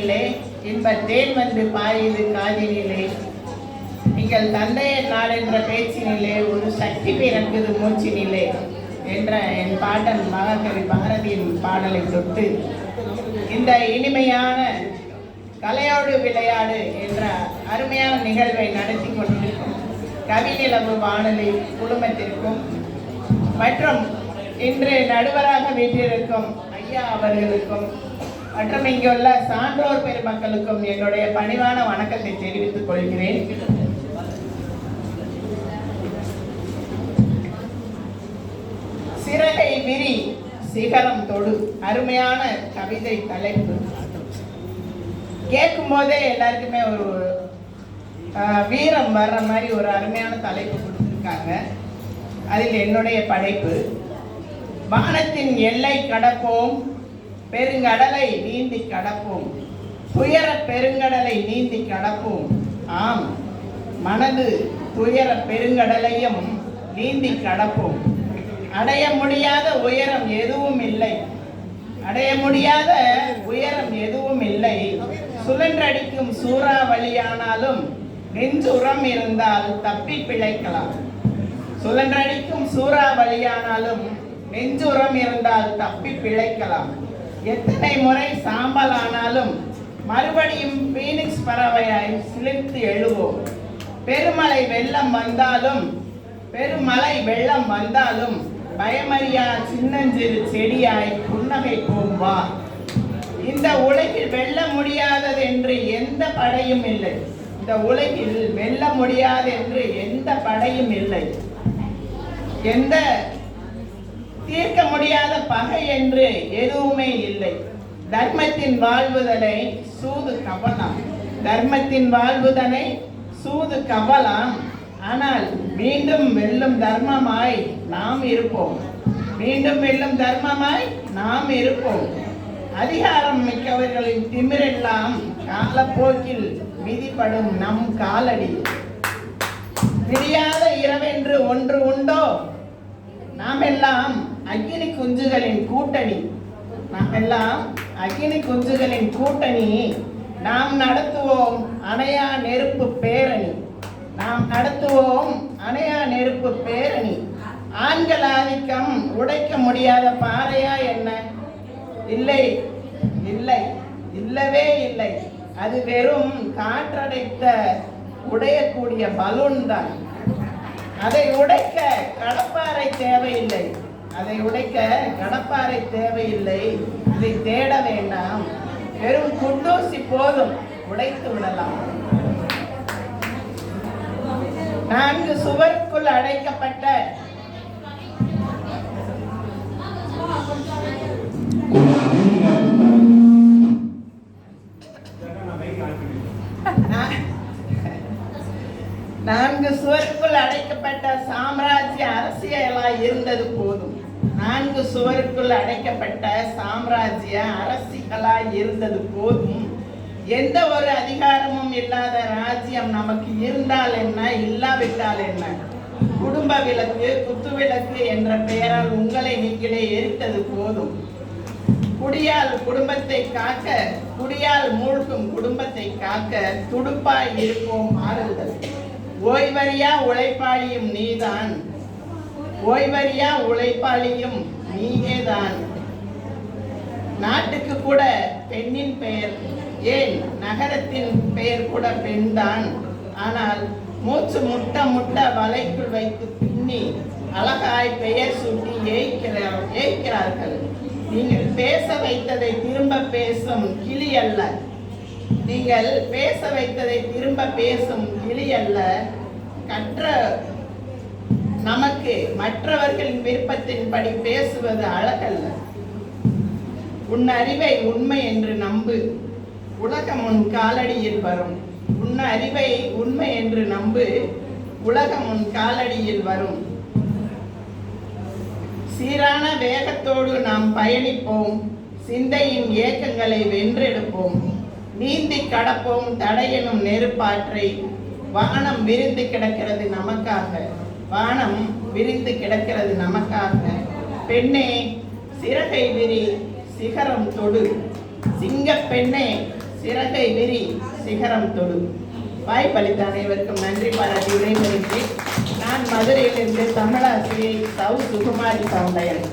காதினிலே இன்ப தேன் வந்து பாயுது காதினிலே. நீங்கள் தந்தைய நாள் என்ற பேச்சினிலே ஒரு சக்தி பிறக்குது மூச்சினிலே என்ற என் பாட்டன் மகாகவி பாரதியின் பாடலை தொட்டு இந்த இனிமையான கலையோடு விளையாடு என்ற அருமையான நிகழ்வை நடத்தி கொண்டிருக்கும் கவிநிலவு வானொலி குடும்பத்திற்கும் மற்றும் இன்று நடுவராக வீட்டிருக்கும் ஐயா அவர்களுக்கும் மற்றும் இங்குள்ள சான்றோர் பெருமக்களுக்கும் என்னுடைய பணிவான வணக்கத்தை தெரிவித்துக் கொள்கிறேன். சிறகை விரி சிகரம் தொடு அருமையான கவிதை தலைப்பு. கேட்கும் போதே எல்லாருக்குமே ஒரு வீரம் வர்ற மாதிரி ஒரு அருமையான தலைப்பு கொடுத்துருக்காங்க. அதில் என்னுடைய படைப்பு. வானத்தின் எல்லை கடப்போம் பெருங்கடலை நீந்தி கடப்போம் துயர பெருங்கடலை நீந்தி கடப்போம் ஆம் மனது துயர பெருங்கடலையும் நீந்தி கடப்போம் அடைய முடியாத உயரம் எதுவும் இல்லை. அடைய முடியாத உயரம் எதுவும் இல்லை. சுழன்றடிக்கும் சூறாவளியானாலும் நெஞ்சுரம் இருந்தால் தப்பி பிழைக்கலாம். சுழன்றடிக்கும் சூறாவளியானாலும் நெஞ்சுரம் இருந்தால் தப்பி பிழைக்கலாம். எத்தனை முறை சாம்பல் ஆனாலும் மறுபடியும் பீனிக்ஸ் பறவையாய் சிலிர்த்து எழுவோம். பெருமழை வெள்ளம் வந்தாலும் பெருமலை வெள்ளம் வந்தாலும் பயமறியா சின்னஞ்சிறு செடியாய் புன்னகை வா. இந்த உலகில் வெல்ல முடியாதது என்று எந்த படையும் இல்லை. இந்த உலகில் வெல்ல முடியாது என்று எந்த படையும் இல்லை. எந்த தீர்க்க முடியாத பகை என்று எதுவுமே இல்லை. தர்மத்தின் வாழ்வுதலை சூது கவலாம். தர்மத்தின் வாழ்வுதனை சூது கவலாம். ஆனால் மீண்டும் வெல்லும் தர்மமாய் நாம் இருப்போம். மீண்டும் வெல்லும் தர்மமாய் நாம் இருப்போம். அதிகாரம் மிக்கவர்களின் திமிரெல்லாம் காலப்போக்கில் மிதிப்படும் நம் காலடி. விடியாத இரவென்று ஒன்று உண்டோ? நாம் எல்லாம் அக்கினி குஞ்சுகளின் கூட்டணி. நாம் எல்லாம் அக்கினி குஞ்சுகளின் கூட்டணி. நாம் நடத்துவோம் அணையா நெருப்பு பேரணி. நாம் நடத்துவோம் அணையா நெருப்பு பேரணி. ஆண்கள் ஆதிக்கம் உடைக்க முடியாத பாறையா என்ன? இல்லை இல்லை இல்லவே இல்லை. அது வெறும் காற்றடைத்த உடையக்கூடிய பலூன் தான். அதை உடைக்க கடப்பாறை தேவையில்லை. அதை உடைக்க கடப்பாறை தேவையில்லை. இதை தேட வேண்டாம். வெறும் குண்டூசி போதும். உடைத்து விடலாம். நான்கு சுவருக்குள் அடைக்கப்பட்ட நான்கு சுவருக்குள் அடைக்கப்பட்ட சாம்ராஜ்ய அரசியலாய் இருந்தது போதும். நான்கு சுவருக்குள் அடைக்கப்பட்ட சாம்ராஜ்ய அரசிகளாய் இருந்தது போதும். எந்த ஒரு அதிகாரமும் இல்லாத ராஜ்யம் நமக்கு இருந்தால் என்ன இல்லாவிட்டால் என்ன? குடும்ப விளக்கு குத்து விளக்கு என்ற பெயரால் உங்களை நீங்களே எரித்தது போதும். குடியால் குடும்பத்தை காக்க குடியால் மூழ்கும் குடும்பத்தை காக்க துடுப்பாய் இருப்போம் ஆறுதல். ஓய்வறியா உழைப்பாளியும் நீதான். ஓய்வறியா உழைப்பாளியும் நீயேதான். நாட்டுக்கு கூட பெண்ணின் பெயர் ஏன் நகரத்தின் பெயர் கூட பெண்தான். ஆனால் மூச்சு முட்ட முட்ட வலைக்குள் வைத்து பின்னி அழகாய் பெயர் சூட்டி ஏய்க்கிறார் ஏய்க்கிறார்கள். நீங்கள் பேச வைத்ததை திரும்ப பேசும் கிளி அல்ல. நீங்கள் பேச வைத்ததை திரும்ப பேசும் கிளி அல்ல. கற்ற நமக்கு மற்றவர்களின் விருப்பத்தின்படி பேசுவது அழகல்ல. உன் அறிவை உண்மை என்று நம்பு. உலகம் உன் காலடியில் வரும். உன் அறிவை உண்மை என்று நம்பு. உலகம் உன் காலடியில் வரும். சீரான வேகத்தோடு நாம் பயணிப்போம். சிந்தையின் ஏக்கங்களை வென்றெடுப்போம். நீந்தி கடப்போம் தடையெனும் நெருப்பாற்றை. வானம் விரிந்து கிடக்கிறது நமக்காக. வானம் விரிந்து கிடக்கிறது நமக்காக. பெண்ணே சிறகை விரி சிகரம் தொடு. சிங்க பெண்ணே சிறகை விரி சிகரம் தொடு. வாய்ப்பளித்த அனைவருக்கும் நன்றி. பாராட்டி விடைபெறுகிறேன். நான் மதுரையிலிருந்து தமிழாசிரியை சவு சுகுமாரி சவுண்டையன்.